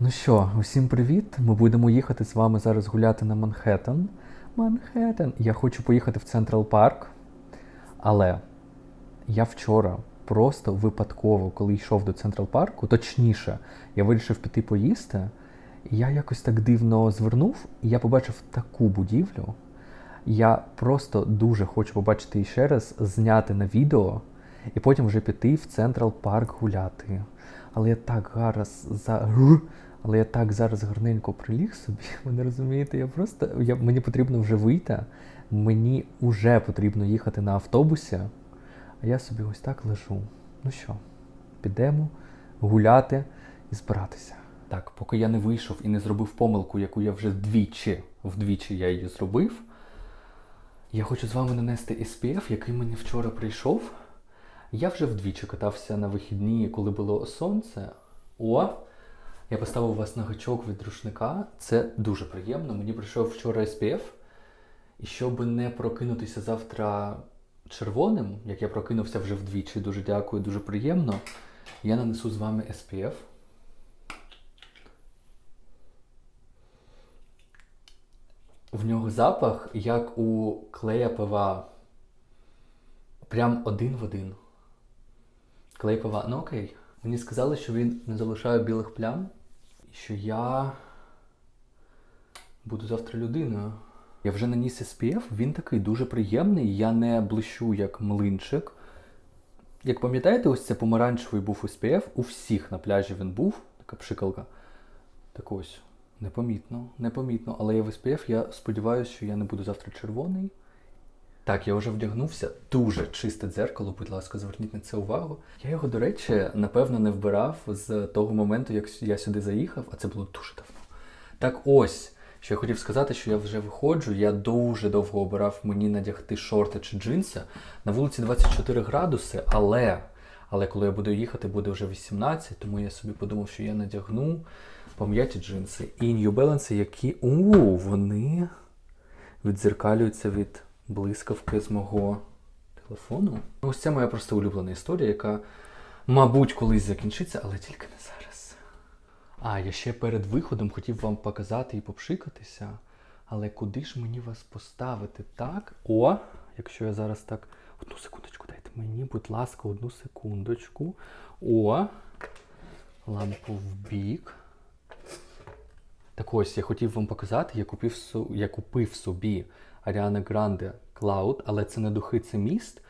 Ну що, усім привіт! Ми будемо їхати з вами зараз гуляти на Манхеттен. Манхеттен. Я хочу поїхати в Централ Парк. Але я вчора просто випадково, коли йшов до Централ Парку, точніше, я вирішив піти поїсти. І я якось так дивно звернув, і я побачив таку будівлю. Я просто дуже хочу побачити її ще раз, зняти на відео і потім вже піти в Централ Парк гуляти. Але я так зараз за. Але я так зараз гарненько приліг собі, ви не розумієте, я просто. Я, мені потрібно вже вийти, мені вже потрібно їхати на автобусі, а я собі ось так лежу. Ну що, підемо гуляти і збиратися. Так, поки я не вийшов і не зробив помилку, яку я вже вдвічі, вдвічі я її зробив. Я хочу з вами нанести SPF, який мені вчора прийшов. Я вже вдвічі катався на вихідні, коли було сонце. О! Я поставив вас на гачок від рушника. Це дуже приємно. Мені прийшов вчора SPF. І щоб не прокинутися завтра червоним, як я прокинувся вже вдвічі, дуже дякую, дуже приємно. Я нанесу з вами SPF. В нього запах, як у клея ПВА. Прям один в один. Клей ПВА. Ну окей. Мені сказали, що він не залишає білих плям, і що я буду завтра людиною. Я вже наніс SPF, він такий дуже приємний, я не блищу як млинчик. Як пам'ятаєте, ось це помаранчевий був SPF, у всіх на пляжі він був, така пшикалка. Так ось, непомітно, непомітно. Але я в SPF, я сподіваюся, що я не буду завтра червоний. Так, я вже вдягнувся. Дуже чисте дзеркало, будь ласка, зверніть на це увагу. Я його, до речі, напевно, не вбирав з того моменту, як я сюди заїхав, а це було дуже давно. Так ось, що я хотів сказати, що я вже виходжу. Я дуже довго обирав мені надягти шорти чи джинси. На вулиці 24 градуси, але. Але коли я буду їхати, буде вже 18, тому я собі подумав, що я надягну пом'яті джинси. І New Balance, які. У, вони відзеркалюються від блискавки з мого телефону. Ось це моя просто улюблена історія, яка, мабуть, колись закінчиться, але тільки не зараз. А, я ще перед виходом хотів вам показати і попшикатися. Але куди ж мені вас поставити так? О, якщо я зараз так. Одну секундочку, дайте мені, будь ласка, одну секундочку. О, лампу в бік. Так ось, я хотів вам показати, я купив, я купив собі Ariana Grande Cloud, але це не духи, це міст.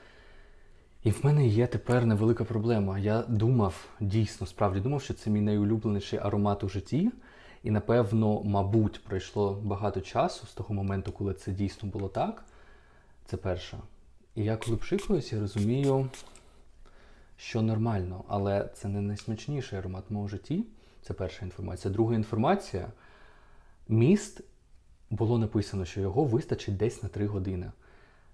І в мене є тепер невелика проблема. Я думав, дійсно, справді думав, що це мій найулюбленіший аромат у житті. І напевно, мабуть, пройшло багато часу з того моменту, коли це дійсно було так. Це перше. І я коли пшикаюсь, я розумію, що нормально, але це не найсмачніший аромат в моєму житті. Це перша інформація. Друга інформація. Міст було написано, що його вистачить десь на 3 години.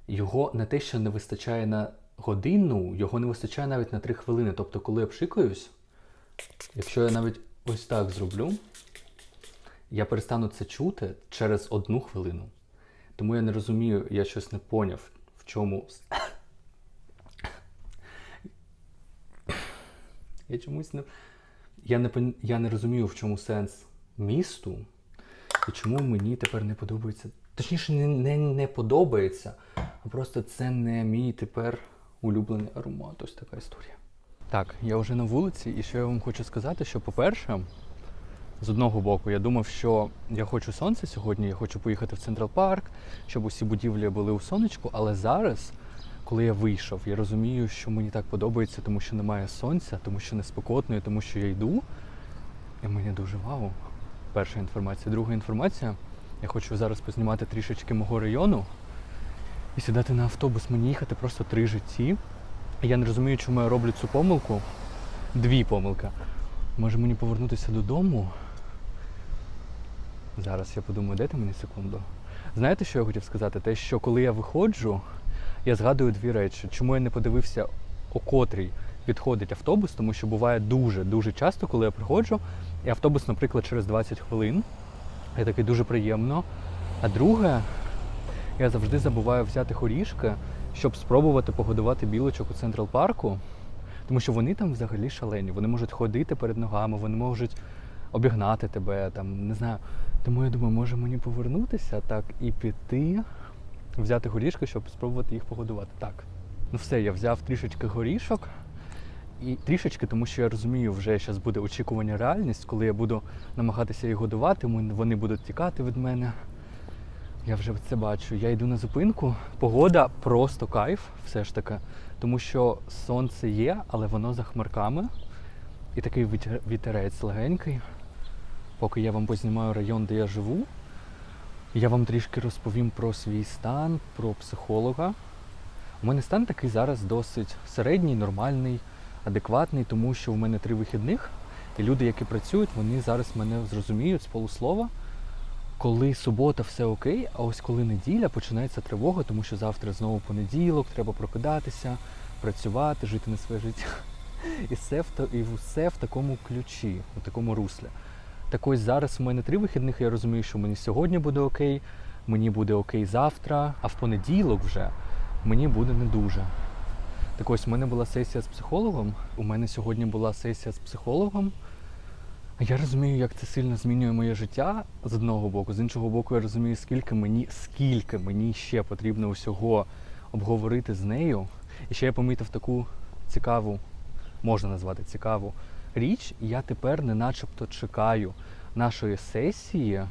Його не те, що не вистачає на годину, його не вистачає навіть на 3 хвилини. Тобто, коли я пшикаюсь, якщо я навіть ось так зроблю, я перестану це чути через одну хвилину. Тому я не розумію, я щось не поняв, в чому. Я чомусь не. Я не, я не розумію, в чому сенс місту, і чому мені тепер не подобається. Точніше, не, не, не подобається, а просто це не мій тепер улюблений аромат. Ось така історія. Так, я вже на вулиці, і що я вам хочу сказати, що, по-перше, з одного боку, я думав, що я хочу сонце сьогодні, я хочу поїхати в Централ Парк, щоб усі будівлі були у сонечку, але зараз, коли я вийшов, я розумію, що мені так подобається, тому що немає сонця, тому що неспекотно, і тому що я йду. І мені дуже вау. Перша інформація. Друга інформація. Я хочу зараз познімати трішечки мого району і сідати на автобус. Мені їхати просто три житті. Я не розумію, чому я роблю цю помилку. Дві помилки. Може мені повернутися додому? Зараз я подумаю, дайте мені секунду. Знаєте, що я хотів сказати? Те, що коли я виходжу, я згадую дві речі. Чому я не подивився, о котрій відходить автобус, тому що буває дуже-дуже часто, коли я приходжу, і автобус, наприклад, через 20 хвилин. Я такий дуже приємно. А друге, я завжди забуваю взяти хорішки, щоб спробувати погодувати білочок у Централ парку. Тому що вони там взагалі шалені. Вони можуть ходити перед ногами, вони можуть обігнати тебе, там, не знаю. Тому я думаю, може мені повернутися так і піти, взяти горішки, щоб спробувати їх погодувати. Так. Ну все, я взяв трішечки горішок. І трішечки, тому що я розумію, вже зараз буде очікування реальність, коли я буду намагатися їх годувати, вони будуть тікати від мене. Я вже це бачу. Я йду на зупинку. Погода просто кайф, все ж таки. Тому що сонце є, але воно за хмарками. І такий вітерець легенький. Поки я вам познімаю район, де я живу, я вам трішки розповім про свій стан, про психолога. У мене стан такий зараз досить середній, нормальний, адекватний, тому що в мене три вихідних, і люди, які працюють, вони зараз мене зрозуміють з полуслова. Коли субота, все окей, а ось коли неділя починається тривога, тому що завтра знову понеділок, треба прокидатися, працювати, жити на своє життя. І все в, і все в такому ключі, у такому руслі. Так ось зараз у мене три вихідних, і я розумію, що мені сьогодні буде окей, мені буде окей завтра, а в понеділок вже мені буде не дуже. Так ось у мене була сесія з психологом. У мене сьогодні була сесія з психологом. Я розумію, як це сильно змінює моє життя з одного боку, з іншого боку, я розумію, скільки мені, скільки мені ще потрібно усього обговорити з нею. І ще я помітив таку цікаву, можна назвати цікаву річ. Я тепер не начебто чекаю нашої сесії,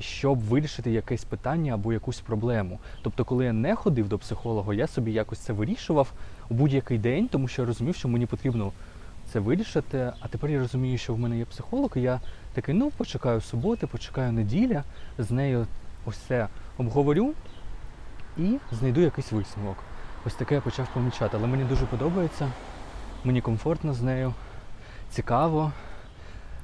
щоб вирішити якесь питання або якусь проблему. Тобто, коли я не ходив до психолога, я собі якось це вирішував у будь-який день, тому що я розумів, що мені потрібно це вирішити. А тепер я розумію, що в мене є психолог, і я такий, ну почекаю суботи, почекаю неділя, з нею ось це обговорю і знайду якийсь висновок. Ось таке я почав помічати. Але мені дуже подобається, мені комфортно з нею, цікаво.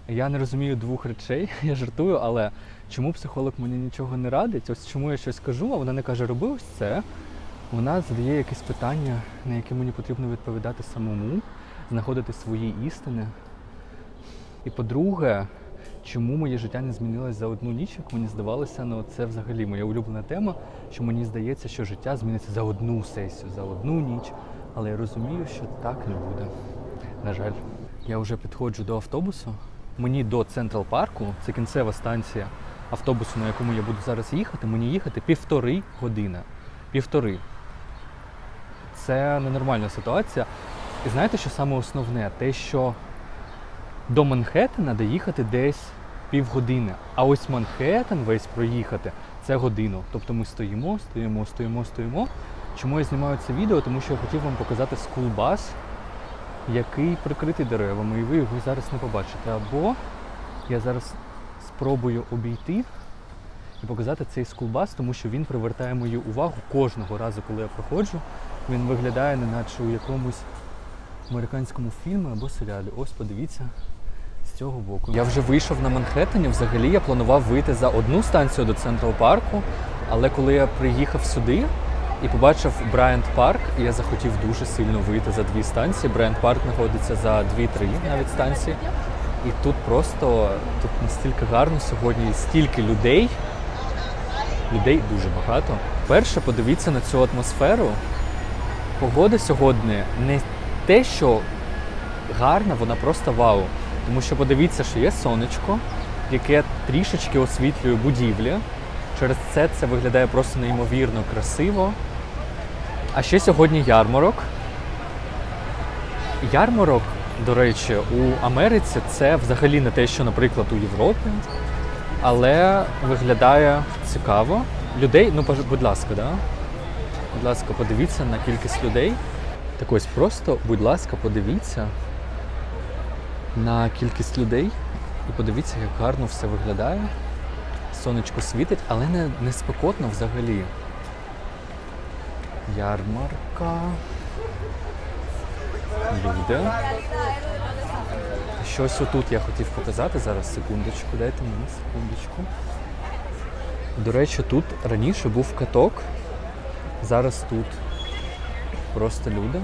Я не розумію двох речей, я жартую, але чому психолог мені нічого не радить? Ось чому я щось кажу, а вона не каже, роби ось це. Вона задає якісь питання, на які мені потрібно відповідати самому, знаходити свої істини. І по-друге, чому моє життя не змінилось за одну ніч, як мені здавалося, ну це взагалі моя улюблена тема, що мені здається, що життя зміниться за одну сесію, за одну ніч. Але я розумію, що так не буде. На жаль, я вже підходжу до автобусу. Мені до Централ Парку, це кінцева станція автобусу, на якому я буду зараз їхати, мені їхати півтори години. Півтори. Це ненормальна ситуація. І знаєте, що саме основне? Те, що до Манхеттена доїхати десь півгодини. А ось Манхеттен весь проїхати це годину. Тобто ми стоїмо, стоїмо, стоїмо, стоїмо. Чому я знімаю це відео? Тому що я хотів вам показати скулбас, який прикритий деревами, і ви його зараз не побачите. Або я зараз спробую обійти і показати цей скулбас, тому що він привертає мою увагу кожного разу, коли я проходжу. Він виглядає неначе у якомусь американському фільмі або серіалі. Ось подивіться з цього боку. Я вже вийшов на Манхеттені. Взагалі я планував вийти за одну станцію до Централ Парку, але коли я приїхав сюди і побачив Брайант Парк, і я захотів дуже сильно вийти за дві станції. Брайант Парк знаходиться за дві-три навіть станції. І тут просто тут настільки гарно сьогодні, стільки людей. Людей дуже багато. Перше, подивіться на цю атмосферу. Погода сьогодні не те, що гарна, вона просто вау. Тому що подивіться, що є сонечко, яке трішечки освітлює будівлі. Через це це виглядає просто неймовірно красиво. А ще сьогодні ярмарок. Ярмарок, до речі, у Америці це взагалі не те, що, наприклад, у Європі, але виглядає цікаво. Людей, ну будь ласка, да? Будь ласка, подивіться на кількість людей. Так ось просто, будь ласка, подивіться на кількість людей і подивіться, як гарно все виглядає. Сонечко світить, але не, не спекотно взагалі. Ярмарка. Люди. Щось отут я хотів показати зараз. Секундочку, дайте мені секундочку. До речі, тут раніше був каток. Зараз тут просто люди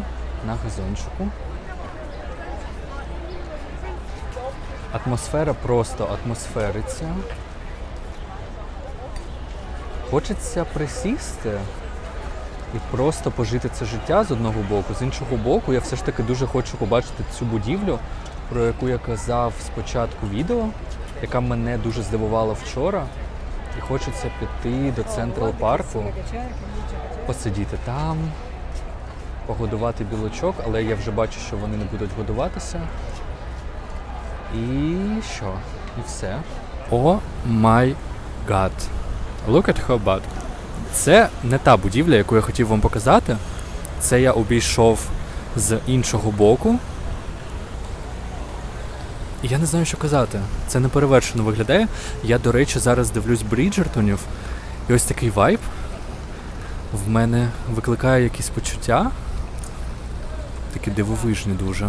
на газончику. Атмосфера просто атмосфериться. Хочеться присісти і просто пожити це життя з одного боку. З іншого боку, я все ж таки дуже хочу побачити цю будівлю, про яку я казав спочатку відео, яка мене дуже здивувала вчора. І хочеться піти до Централ парку, посидіти там, погодувати білочок, але я вже бачу, що вони не будуть годуватися. І що? І все. О май гад. Look at her butt. Це не та будівля, яку я хотів вам показати. Це я обійшов з іншого боку. І я не знаю, що казати. Це неперевершено виглядає. Я, до речі, зараз дивлюсь Бріджертонів. І ось такий вайб в мене викликає якісь почуття. Такі дивовижні дуже.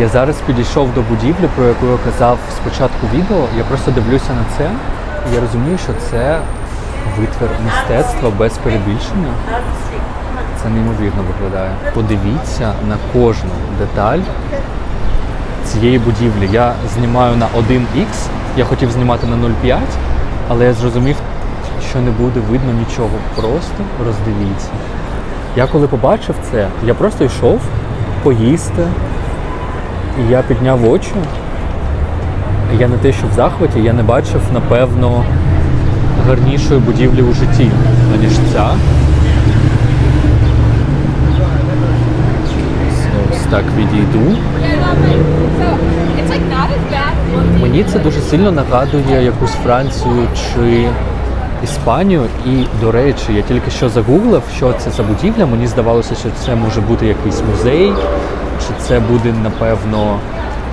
Я зараз підійшов до будівлі, про яку я казав спочатку відео. Я просто дивлюся на це, я розумію, що це витвір мистецтва без перебільшення. Це неймовірно виглядає. Подивіться на кожну деталь цієї будівлі. Я знімаю на 1х, я хотів знімати на 0,5, але я зрозумів, що не буде видно нічого. Просто роздивіться. Я коли побачив це, я просто йшов поїсти, і я підняв очі. Я не те, що в захваті, я не бачив, напевно, гарнішої будівлі у житті, аніж ця. Ось так відійду. Мені це дуже сильно нагадує якусь Францію чи Іспанію. І, до речі, я тільки що загуглив, що це за будівля. Мені здавалося, що це може бути якийсь музей, чи це буде, напевно,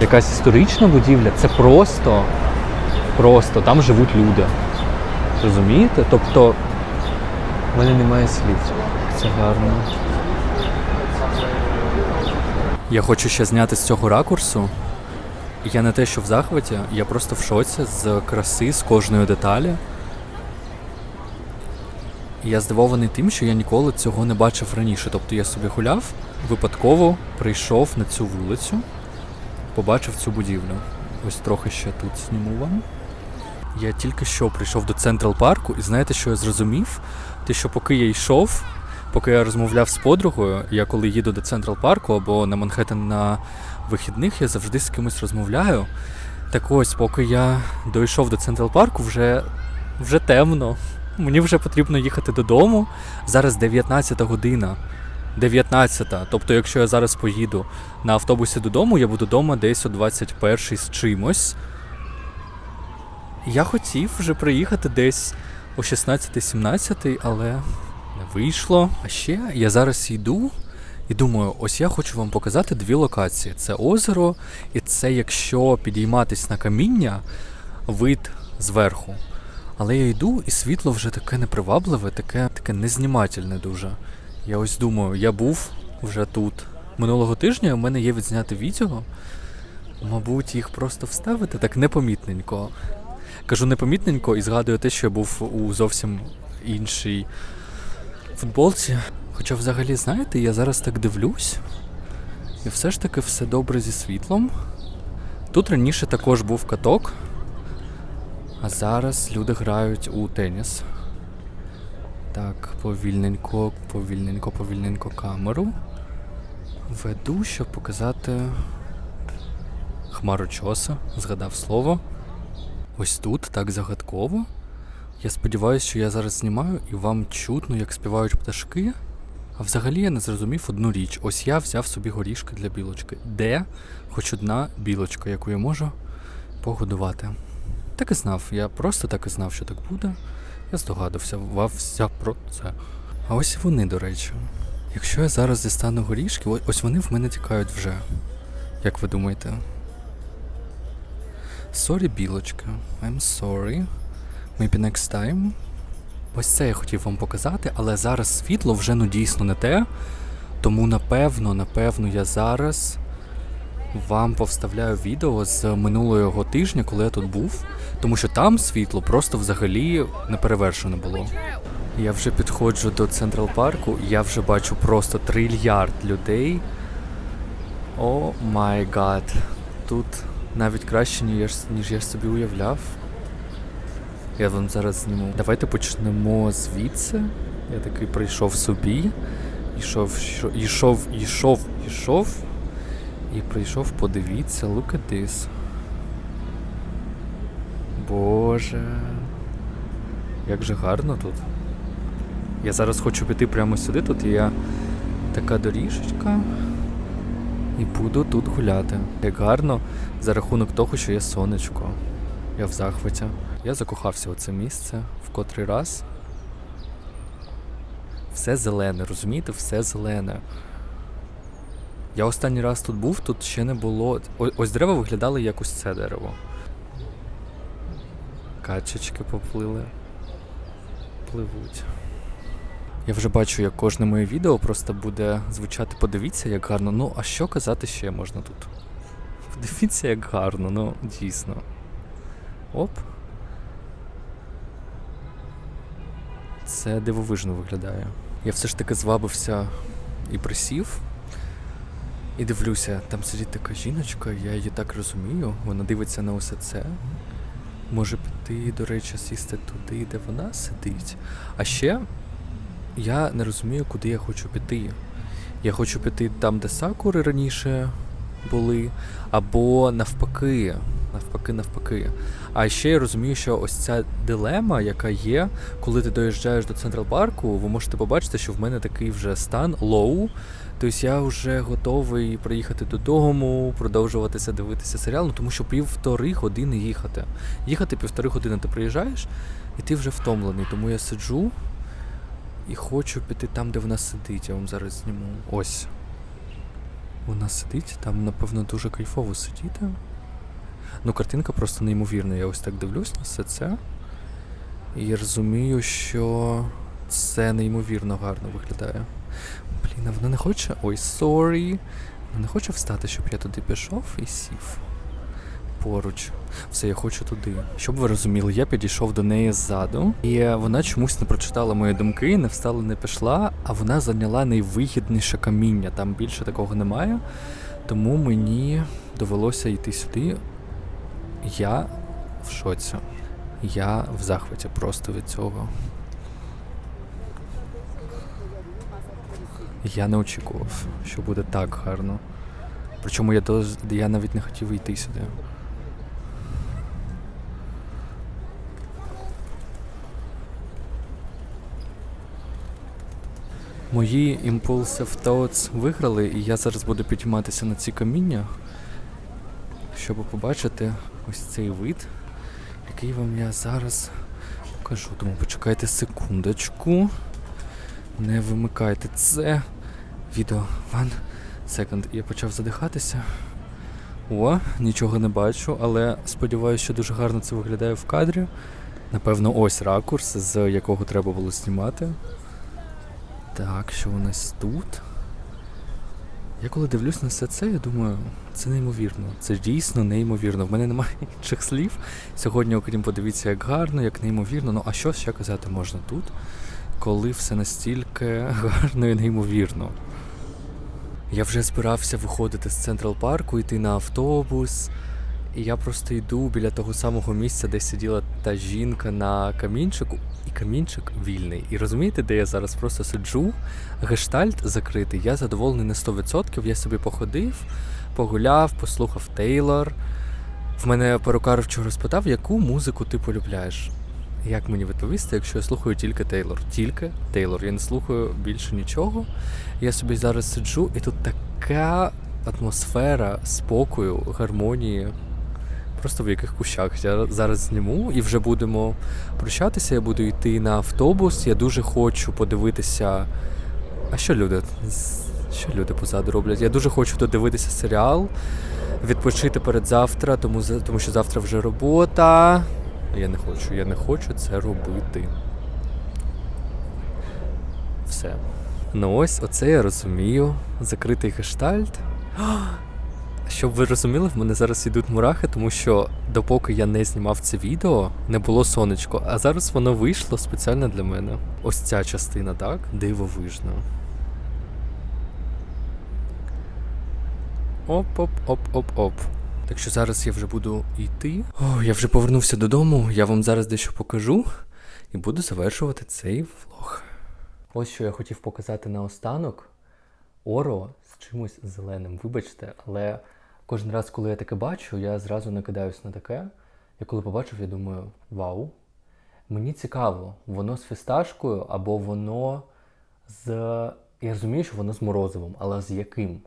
якась історична будівля. Це просто, просто там живуть люди. Розумієте? Тобто, в мене немає слів. Це гарно. Я хочу ще зняти з цього ракурсу. Я не те, що в захваті, я просто в шоці з краси, з кожної деталі. І я здивований тим, що я ніколи цього не бачив раніше. Тобто я собі гуляв, випадково прийшов на цю вулицю, побачив цю будівлю. Ось трохи ще тут зніму вам. Я тільки що прийшов до Централ парку, і знаєте, що я зрозумів? Те, що поки я йшов, поки я розмовляв з подругою, я коли їду до Централ парку або на Манхеттен на вихідних, я завжди з кимось розмовляю. Так ось, поки я дійшов до Централ парку, вже, вже темно. Мені вже потрібно їхати додому. Зараз 19 година. 19. Тобто, якщо я зараз поїду на автобусі додому, я буду вдома десь о 21 й з чимось. Я хотів вже приїхати десь о 16-17, але не вийшло. А ще я зараз йду і думаю, ось я хочу вам показати дві локації: це озеро, і це якщо підійматись на каміння, вид зверху. Але я йду, і світло вже таке непривабливе, таке, таке незнімательне дуже. Я ось думаю, я був вже тут. Минулого тижня у мене є відзняти відео. Мабуть, їх просто вставити так непомітненько. Кажу непомітненько і згадую те, що я був у зовсім іншій футболці. Хоча, взагалі, знаєте, я зараз так дивлюсь, і все ж таки все добре зі світлом. Тут раніше також був каток, а зараз люди грають у теніс. Так, повільненько, повільненько, повільненько камеру. Веду, щоб показати хмарочоса, згадав слово. Ось тут так загадково. Я сподіваюся, що я зараз знімаю і вам чутно, як співають пташки. А взагалі я не зрозумів одну річ. Ось я взяв собі горішки для білочки. Де хоч одна білочка, яку я можу погодувати. Так і знав, я просто так і знав, що так буде. Я здогадався, вався про це. А ось і вони, до речі. Якщо я зараз дістану горішки, ось вони в мене тікають вже. Як ви думаєте? Sorry, білочка. I'm sorry. Maybe next time. Ось це я хотів вам показати, але зараз світло вже ну дійсно не те. Тому напевно, напевно, я зараз вам повставляю відео з минулого тижня, коли я тут був. Тому що там світло просто взагалі неперевершене було. Я вже підходжу до Централ парку, я вже бачу просто трильярд людей. О май гад. Тут навіть краще, ніж, я собі уявляв. Я вам зараз зніму. Давайте почнемо звідси. Я такий прийшов собі. Йшов, йшов, йшов, йшов. І прийшов, подивіться, look at this. Боже. Як же гарно тут. Я зараз хочу піти прямо сюди, тут є така доріжечка. І буду тут гуляти. Як гарно за рахунок того, що є сонечко. Я в захваті. Я закохався у це місце в котрий раз. Все зелене, розумієте? Все зелене. Я останній раз тут був, тут ще не було. Ось дерева виглядали як ось це дерево. Качечки поплили. Пливуть. Я вже бачу, як кожне моє відео просто буде звучати. Подивіться, як гарно. Ну, а що казати ще можна тут? Подивіться, як гарно, ну дійсно. Оп. Це дивовижно виглядає. Я все ж таки звабився і присів. І дивлюся, там сидить така жіночка, я її так розумію, вона дивиться на усе це. Може піти, до речі, сісти туди, де вона сидить. А ще я не розумію, куди я хочу піти. Я хочу піти там, де сакури раніше були, або навпаки. Навпаки, навпаки. А ще я розумію, що ось ця дилема, яка є, коли ти доїжджаєш до Централ парку, ви можете побачити, що в мене такий вже стан лоу. Тобто я вже готовий приїхати додому, продовжуватися дивитися серіал, ну тому що півтори години їхати. Їхати півтори години ти приїжджаєш, і ти вже втомлений. Тому я сиджу і хочу піти там, де вона сидить. Я вам зараз зніму. Ось. Вона сидить, там, напевно, дуже кайфово сидіти. Ну, картинка просто неймовірна. Я ось так дивлюсь на все це. І розумію, що це неймовірно гарно виглядає. Блін, а вона не хоче. Ой, sorry. Вона не хоче встати, щоб я туди пішов і сів. Поруч. Все, я хочу туди. Щоб ви розуміли, я підійшов до неї ззаду, і вона чомусь не прочитала мої думки, не встала, не пішла, а вона зайняла найвигідніше каміння. Там більше такого немає. Тому мені довелося йти сюди. Я в шоці. Я в захваті просто від цього. Я не очікував, що буде так гарно. Причому я, доз... я навіть не хотів йти сюди. Мої Impulsive Thoughts виграли, і я зараз буду підійматися на ці каміння, щоб побачити ось цей вид, який вам я зараз покажу. Тому почекайте секундочку. Не вимикайте це. Відео. One second. Я почав задихатися. О, нічого не бачу, але сподіваюся, що дуже гарно це виглядає в кадрі. Напевно, ось ракурс, з якого треба було знімати. Так, що у нас тут? Я коли дивлюсь на все це, я думаю, це неймовірно. Це дійсно неймовірно. В мене немає інших слів. Сьогодні, окрім подивіться, як гарно, як неймовірно. Ну а що ще казати можна тут, коли все настільки гарно і неймовірно? Я вже збирався виходити з Централ парку, йти на автобус. І я просто йду біля того самого місця, де сиділа та жінка на камінчику, і камінчик вільний. І розумієте, де я зараз просто сиджу, гештальт закритий. Я задоволений на 100%. Я собі походив, погуляв, послухав Тейлор. В мене перукар вчора спитав, яку музику ти полюбляєш. Як мені відповісти, якщо я слухаю тільки Тейлор? Тільки Тейлор. Я не слухаю більше нічого. Я собі зараз сиджу, і тут така атмосфера спокою, гармонії. Просто в яких кущах я зараз зніму і вже будемо прощатися. Я буду йти на автобус. Я дуже хочу подивитися. А що люди? Що люди позаду роблять? Я дуже хочу додивитися серіал, відпочити перед завтра, тому, тому що завтра вже робота. Я не хочу, я не хочу це робити. Все. Ну ось, оце я розумію. Закритий гештальт. Щоб ви розуміли, в мене зараз ідуть мурахи, тому що допоки я не знімав це відео, не було сонечко, а зараз воно вийшло спеціально для мене. Ось ця частина, так? Дивовижно. Оп-оп-оп-оп-оп. Так що зараз я вже буду йти. О, я вже повернувся додому, я вам зараз дещо покажу і буду завершувати цей влог. Ось що я хотів показати наостанок. Оро чимось зеленим. Вибачте, але кожен раз, коли я таке бачу, я зразу накидаюсь на таке. І коли побачив, я думаю, вау, мені цікаво, воно з фісташкою або воно з. Я розумію, що воно з морозивом, але з яким?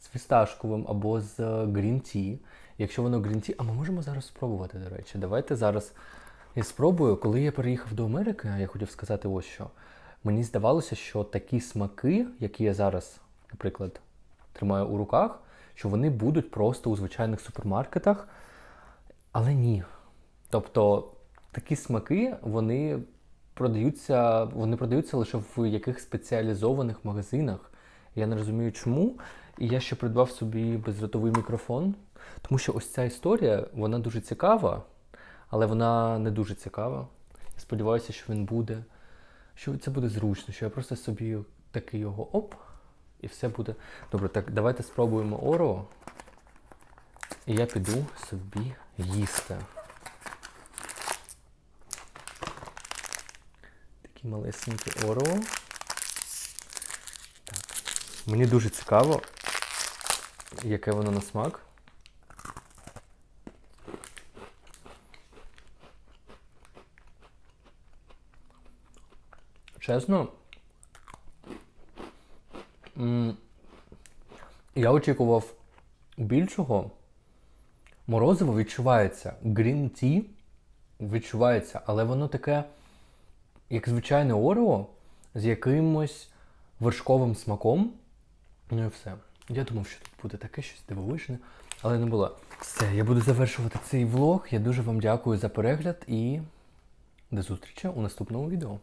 З фісташковим або з грін ті. Якщо воно грін ті, а ми можемо зараз спробувати, до речі. Давайте зараз я спробую. Коли я переїхав до Америки, я хотів сказати ось що. Мені здавалося, що такі смаки, які я зараз, наприклад, тримаю у руках, що вони будуть просто у звичайних супермаркетах, але ні. Тобто такі смаки, вони продаються, вони продаються лише в яких спеціалізованих магазинах. Я не розумію, чому. І я ще придбав собі бездротовий мікрофон, тому що ось ця історія, вона дуже цікава, але вона не дуже цікава. Я сподіваюся, що він буде, що це буде зручно, що я просто собі такий його оп, і все буде. Добре, так давайте спробуємо Орео. І я піду собі їсти. Такі малесенькі Орео. Так. Мені дуже цікаво, яке воно на смак. Чесно. Я очікував більшого. Морозиво відчувається. Green tea відчувається, але воно таке, як звичайне Орео, з якимось вершковим смаком. Ну і все. Я думав, що тут буде таке щось дивовижне, але не було. Все, я буду завершувати цей влог. Я дуже вам дякую за перегляд і до зустрічі у наступному відео.